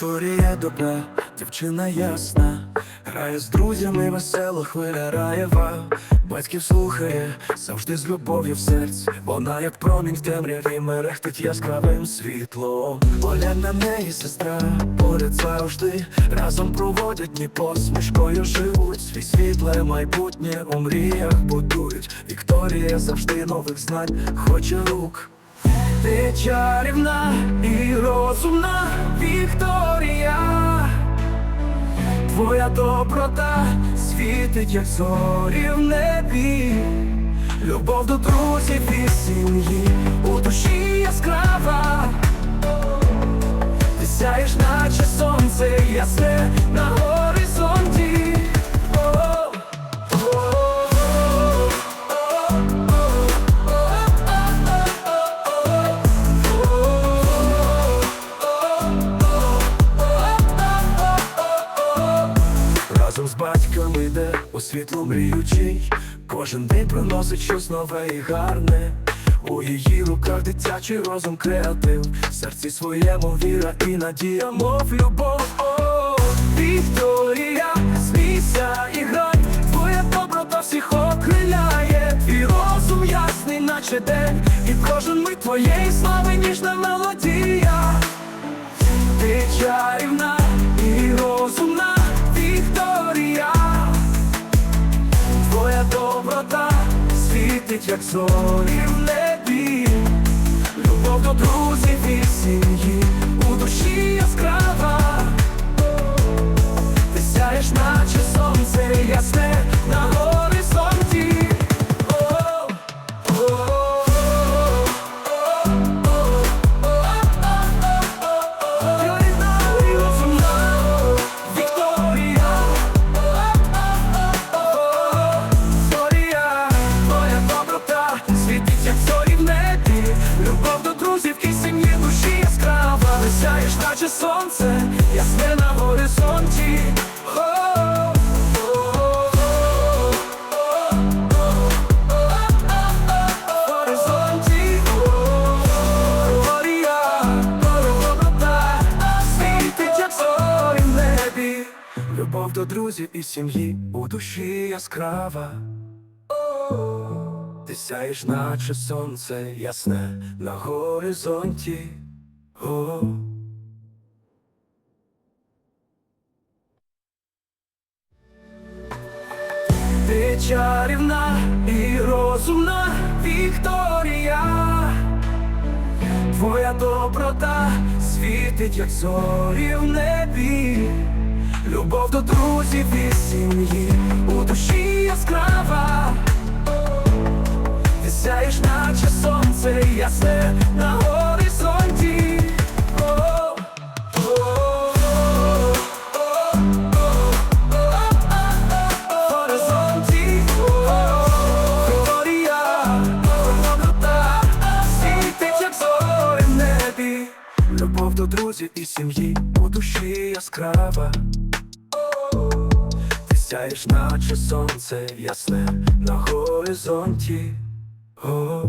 Вікторія добра, дівчина ясна, грає з друзями весело хвиля раєва, батьків слухає, завжди з любов'ю в серці. Вона, як промінь в темряві, мерехтить яскравим світлом. Поглянь на неї, сестра, поряд завжди разом проводять дні посмішкою живуть. Свій світле майбутнє у мріях будують. Вікторія завжди нових знань, хоче рук. Ти чарівна і розумна Вікторія, твоя доброта світить, як зорі в небі, любов до друзів і сім'ї, у душі яскрава, ти сяєш, наче сонце ясне світло мріючий, кожен день приносить щось нове і гарне. У її руках дитячий розум креатив, в серці своєму віра і надія, мов любов. О, Вікторія, смійся і грай, твоя доброта всіх окриляє, і розум ясний, наче день, і кожен мить твоєї слави ніжна мелодія. Ти чарівна як зорі в небі, любов до друзів і сім'ї, у душі яскрава, ти сяєш, наче сонце ясне як зорі в небі, любов до друзів і сім'ї душі яскрава, Висяєш, наче сонце, ясне на горизонті. Любов до друзів і сім'ї у душі яскрава. Ти сяєш, наче сонце ясне на горизонті. О. Ти чарівна і розумна Вікторія, твоя доброта світить, як зорі в небі, любов до друзів і сім'ї, у душі яскрава, ясне на горизонті. Горизонті, Глорія, доброта, світить, як зорі небі, любов до друзів і сім'ї, у душі яскрава. Сяєш, наче сонце ясне на горизонті. О,